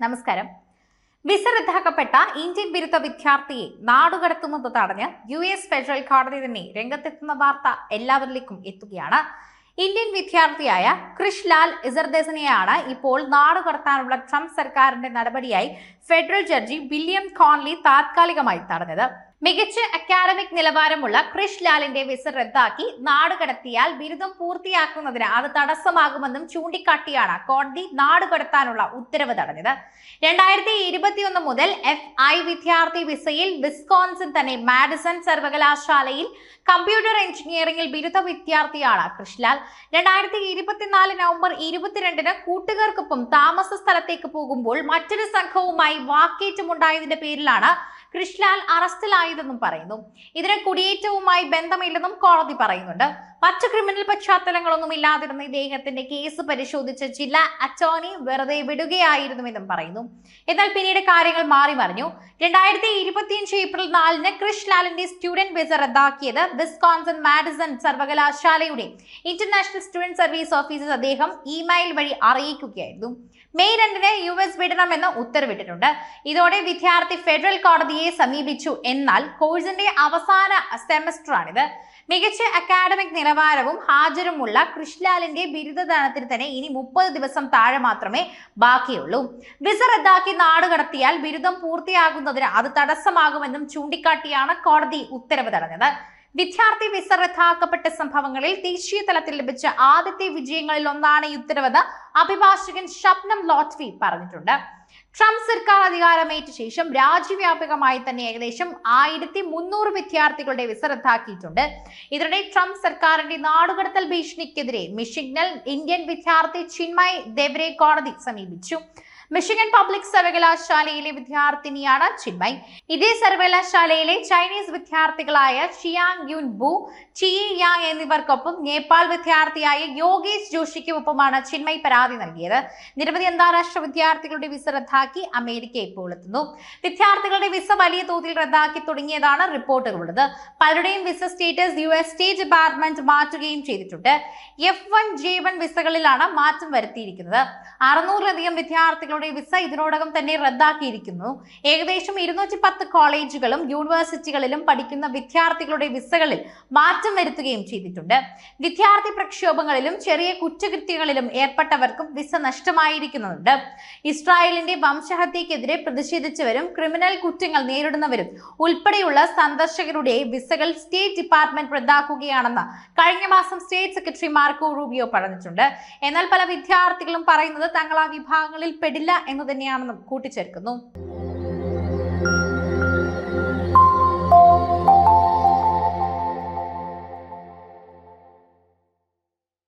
നമസ്കാരം. Visa റദ്ദാക്കപ്പെട്ട Indian ബിരുദ വിദ്യാർത്ഥിയെ നാടുകടത്തുന്നത് തടഞ്ഞ് യു എസ് ഫെഡറൽ കോടതി തന്നെ രംഗത്തെത്തുന്ന വാർത്ത എല്ലാവരിലേക്കും എത്തുകയാണ്. ഇന്ത്യൻ വിദ്യാർത്ഥിയായ കൃഷ് ലാൽ ഇസർദേസിനെയാണ് ഇപ്പോൾ നാടുകടത്താനുള്ള ട്രംപ് സർക്കാരിന്റെ നടപടിയായി ഫെഡറൽ ജഡ്ജി വില്യം കോൺലി താത്കാലികമായി തടഞ്ഞത്. മികച്ച അക്കാഡമിക് നിലവാരമുള്ള ക്രിഷ് ലാലിന്റെ വിസ റദ്ദാക്കി നാടുകടത്തിയാൽ ബിരുദം പൂർത്തിയാക്കുന്നതിന് അത് തടസ്സമാകുമെന്നും ചൂണ്ടിക്കാട്ടിയാണ് കോടതി നാടുകടത്താനുള്ള ഉത്തരവ് തടഞ്ഞത്. രണ്ടായിരത്തി ഇരുപത്തിയൊന്ന് മുതൽ എഫ് ഐ വിദ്യാർത്ഥി വിസയിൽ വിസ്കോൺസിൻ തന്നെ മാഡിസൺ സർവകലാശാലയിൽ കമ്പ്യൂട്ടർ എഞ്ചിനീയറിംഗിൽ ബിരുദ വിദ്യാർത്ഥിയാണ് കൃഷ്ലാൽ രണ്ടായിരത്തി ഇരുപത്തിനാല് നവംബർ ഇരുപത്തിരണ്ടിന് കൂട്ടുകാർക്കൊപ്പം താമസ സ്ഥലത്തേക്ക് പോകുമ്പോൾ മറ്റൊരു സംഘവുമായി വാക്കേറ്റമുണ്ടായതിന്റെ പേരിലാണ് കൃഷ്ലാൽ അറസ്റ്റിലായതെന്നും പറയുന്നു. ഇതിന് കുടിയേറ്റവുമായി ബന്ധമില്ലെന്നും കോടതി പറയുന്നുണ്ട്. മറ്റു ക്രിമിനൽ പശ്ചാത്തലങ്ങളൊന്നും ഇല്ലാതിരുന്ന ഇദ്ദേഹത്തിന്റെ കേസ് പരിശോധിച്ച ജില്ലാ അറ്റോർണി വെറുതെ വിടുകയായിരുന്നുവെന്നും പറയുന്നു. എന്നാൽ പിന്നീട് കാര്യങ്ങൾ മാറി മറിഞ്ഞു. രണ്ടായിരത്തി ഇരുപത്തിയഞ്ച് ഏപ്രിൽ നാലിന് ക്രിഷ് ലാലിന്റെ സ്റ്റുഡന്റ് വിസ റദ്ദാക്കിയത് വിസ്കോൺസൺ മാഡിസൺ സർവകലാശാലയുടെ ഇന്റർനാഷണൽ സ്റ്റുഡന്റ് സർവീസ് ഓഫീസർ അദ്ദേഹം ഇമെയിൽ വഴി അറിയിക്കുകയായിരുന്നു. മെയ് രണ്ടിന് യു എസ് വിടണമെന്ന് ഉത്തരവിട്ടിട്ടുണ്ട്. ഇതോടെ വിദ്യാർത്ഥി ഫെഡറൽ കോടതിയെ സമീപിച്ചു. എന്നാൽ കോഴ്സിന്റെ അവസാന സെമസ്റ്ററാണിത്. മികച്ച അക്കാഡമിക് നിലവാരവും ഹാജരുമുള്ള കൃഷ്ലാലിന്റെ ബിരുദദാനത്തിന് തന്നെ ഇനി മുപ്പത് ദിവസം താഴെ മാത്രമേ ബാക്കിയുള്ളൂ. വിസ റദ്ദാക്കി നാടുകടത്തിയാൽ ബിരുദം പൂർത്തിയാകുന്നതിന് അത് തടസ്സമാകുമെന്നും ചൂണ്ടിക്കാട്ടിയാണ് കോടതി ഉത്തരവ് തടഞ്ഞത്. വിദ്യാർത്ഥി വിസ റദ്ദാക്കപ്പെട്ട സംഭവങ്ങളിൽ ദേശീയ തലത്തിൽ ലഭിച്ച ആദ്യത്തെ വിജയങ്ങളിൽ ഒന്നാണ് ഈ ഉത്തരവെന്ന് അഭിഭാഷകൻ ഷബ്നം ലോട്ട്വി പറഞ്ഞിട്ടുണ്ട്. ട്രംപ് സർക്കാർ അധികാരമേറ്റ ശേഷം രാജ്യവ്യാപകമായി തന്നെ ഏകദേശം ആയിരത്തി മുന്നൂറ് വിദ്യാർത്ഥികളുടെ വിസ റദ്ദാക്കിയിട്ടുണ്ട്. ഇതിനിടെ ട്രംപ് സർക്കാരിന്റെ നാടുകടത്തൽ ഭീഷണിക്കെതിരെ മിഷിഗ്നൽ ഇന്ത്യൻ വിദ്യാർത്ഥി ചിന്മയ് ദേവരെ കോടതി സമീപിച്ചു. മിഷിഗൻ പബ്ലിക് സർവകലാശാലയിലെ വിദ്യാർത്ഥിനിയാണ് ചിന്മയ്. ഇതേ സർവകലാശാലയിലെ ചൈനീസ് വിദ്യാർത്ഥികളായ ചിയാങ് യുൻ ബു ചിയി യാങ് എന്നിവർക്കൊപ്പം നേപ്പാൾ വിദ്യാർത്ഥിയായ യോഗേഷ് ജോഷിക്കുമൊപ്പമാണ് ചിന്മയ് പരാതി നൽകിയത്. നിരവധി അന്താരാഷ്ട്ര വിദ്യാർത്ഥികളുടെ വിസ റദ്ദാക്കി അമേരിക്ക ഇപ്പോൾ എത്തുന്നു. വിദ്യാർത്ഥികളുടെ വിസ വലിയ തോതിൽ റദ്ദാക്കി തുടങ്ങിയതാണ് റിപ്പോർട്ടുകളുള്ളത്. പലരുടെയും visa status U S state department മാറ്റുകയും ചെയ്തിട്ടുണ്ട്. എഫ് വൺ ജെ വൺ വിസകളിലാണ് മാറ്റം വരുത്തിയിരിക്കുന്നത്. അറുന്നൂറിലധികം വിദ്യാർത്ഥികളുടെ വിസ ഇതിനോടകം തന്നെ റദ്ദാക്കിയിരിക്കുന്നു. ഏകദേശം ഇരുന്നൂറ്റി പത്ത് കോളേജുകളും യൂണിവേഴ്സിറ്റികളിലും പഠിക്കുന്ന വിദ്യാർത്ഥികളുടെ വിസകളിൽ മാറ്റം വരുത്തുകയും ചെയ്തിട്ടുണ്ട്. വിദ്യാർത്ഥി പ്രക്ഷോഭങ്ങളിലും ചെറിയ കുറ്റകൃത്യങ്ങളിലും ഏർപ്പെട്ടവർക്കും വിസ നഷ്ടമായിരിക്കുന്നുണ്ട്. ഇസ്രായേലിന്റെ വംശഹത്യക്കെതിരെ പ്രതിഷേധിച്ചവരും ക്രിമിനൽ കുറ്റങ്ങൾ നേരിടുന്നവരും ഉൾപ്പെടെയുള്ള സന്ദർശകരുടെ വിസകൾ സ്റ്റേറ്റ് ഡിപ്പാർട്ട്മെന്റ് റദ്ദാക്കുകയാണെന്ന് കഴിഞ്ഞ മാസം സ്റ്റേറ്റ് സെക്രട്ടറി മാർക്കോ റൂബിയോ പറഞ്ഞിട്ടുണ്ട്. എന്നാൽ പല വിദ്യാർത്ഥികളും പറയുന്നത് തങ്ങൾ ആ വിഭാഗങ്ങളിൽ പെടില്ല എന്ന് തന്നെയാണെന്നും കൂട്ടിച്ചേർക്കുന്നു.